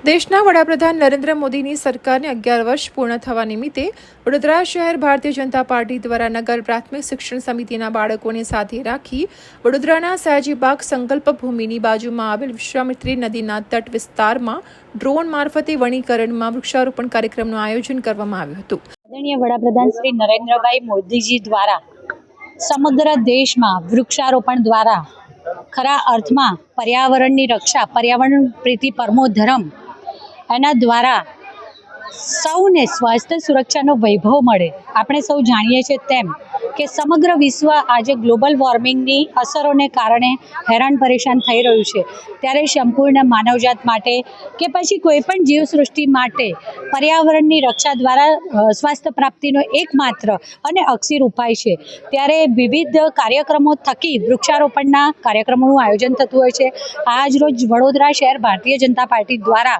દેશના વડાપ્રધાન નરેન્દ્ર મોદીની સરકારને અગિયાર વર્ષ પૂર્ણ થવા નિમિત્તે વડોદરા શહેર ભારતીય જનતા પાર્ટી દ્વારા નગર પ્રાથમિક શિક્ષણ સમિતિના બાળકોને સાથે રાખી વડોદરાના સયાજીબાગ સંકલ્પ ભૂમિની બાજુમાં આવેલ વિશ્વામિત્રી નદીના તટ વિસ્તારમાં ડ્રોન મારફતે વણીકરણમાં વૃક્ષારોપણ કાર્યક્રમનું આયોજન કરવામાં આવ્યું હતું. આદરણીય વડાપ્રધાન શ્રી નરેન્દ્રભાઈ મોદીજી દ્વારા સમગ્ર દેશમાં વૃક્ષારોપણ દ્વારા ખરા અર્થમાં પર્યાવરણની રક્ષા, પર્યાવરણ પ્રીતિ પરમો ધર્મ એના દ્વારા સૌને સ્વાસ્થ્ય સુરક્ષાનો વૈભવ મળે. આપણે સૌ જાણીએ છીએ તેમ. કે સમગ્ર વિશ્વ આજે ગ્લોબલ વોર્મિંગની અસરોને કારણે હેરાન પરેશાન થઈ રહ્યું છે. ત્યારે સંપૂર્ણ માનવજાત માટે કે પછી કોઈપણ જીવસૃષ્ટિ માટે પર્યાવરણની રક્ષા દ્વારા સ્વાસ્થ્ય પ્રાપ્તિનો એકમાત્ર અને અક્ષીર ઉપાય છે. ત્યારે વિવિધ કાર્યક્રમો થકી વૃક્ષારોપણના કાર્યક્રમોનું આયોજન થતું હોય છે. આજ રોજ વડોદરા શહેર ભારતીય જનતા પાર્ટી દ્વારા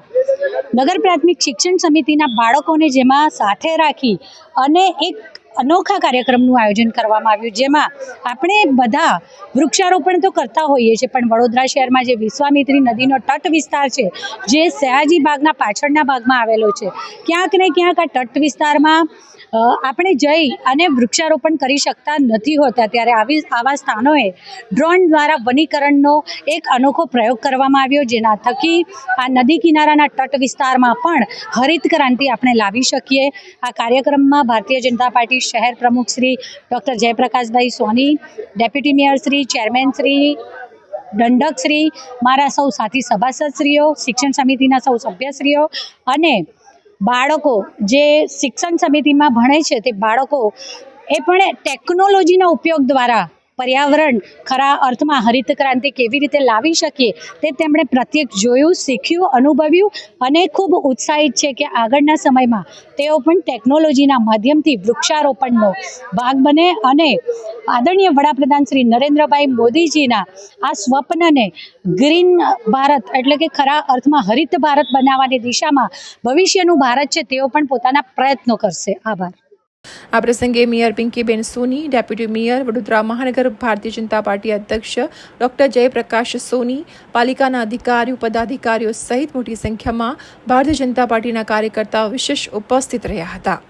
નગર પ્રાથમિક શિક્ષણ સમિતિના બાળકોને જેમાં સાથે રાખી અને એક અનોખા કાર્યક્રમનું આયોજન કરવામાં આવ્યું, જેમાં આપણે બધા વૃક્ષારોપણ તો કરતા હોઈએ છીએ, પણ વડોદરા શહેરમાં જે વિશ્વામિત્રી નદીનો તટ વિસ્તાર છે, જે સયાજી બાગના પાછળના ભાગમાં આવેલો છે, ક્યાંક ને ક્યાંક આ તટ વિસ્તારમાં આપણે જઈ અને વૃક્ષારોપણ કરી શકતા નથી હોતા. ત્યારે આવી, આવા સ્થાનોએ ડ્રોન દ્વારા વનીકરણનો એક અનોખો પ્રયોગ કરવામાં આવ્યો, જેના થકી આ નદી કિનારાના તટ વિસ્તારમાં પણ હરિત ક્રાંતિ આપણે લાવી શકીએ. આ કાર્યક્રમમાં ભારતીય જનતા પાર્ટી શહેર પ્રમુખ Shri doctor Jayprakashbhai Soni, deputy mayor Shri, chairman Shri, દંડક મારા સૌ સાથી સભાસદશ્રીઓ, શિક્ષણ સમિતિના સૌ સભ્યશ્રીઓ અને બાળકો જે શિક્ષણ સમિતિમાં ભણે છે તે બાળકો એ પણ ટેકનોલોજીના ઉપયોગ દ્વારા પર્યાવરણ ખરા અર્થમાં હરિત ક્રાંતિ કેવી રીતે લાવી શકીએ તે તેમણે પ્રત્યક્ષ જોયું, શીખ્યું, અનુભવ્યું અને ખૂબ ઉત્સાહિત છે કે આગળના સમયમાં તેઓ પણ ટેકનોલોજીના માધ્યમથી વૃક્ષારોપણનો ભાગ બને અને આદરણીય વડાપ્રધાન શ્રી નરેન્દ્રભાઈ મોદીજીના આ સ્વપ્નને ગ્રીન ભારત એટલે કે ખરા અર્થમાં હરિત ભારત બનાવવાની દિશામાં ભવિષ્યનું ભારત છે તેઓ પણ પોતાના પ્રયત્નો કરશે. આભાર. આ પ્રસંગે mayor Pinkiben Soni, deputy mayor Vadodara મહાનગર ભારતીય જનતા પાર્ટી અધ્યક્ષ ડોક્ટર જયપ્રકાશ સોની, પાલિકાના અધિકારીઓ, પદાધિકારીઓ સહિત મોટી સંખ્યામાં ભારતીય જનતા પાર્ટીના કાર્યકર્તાઓ વિશેષ ઉપસ્થિત રહ્યા હતા.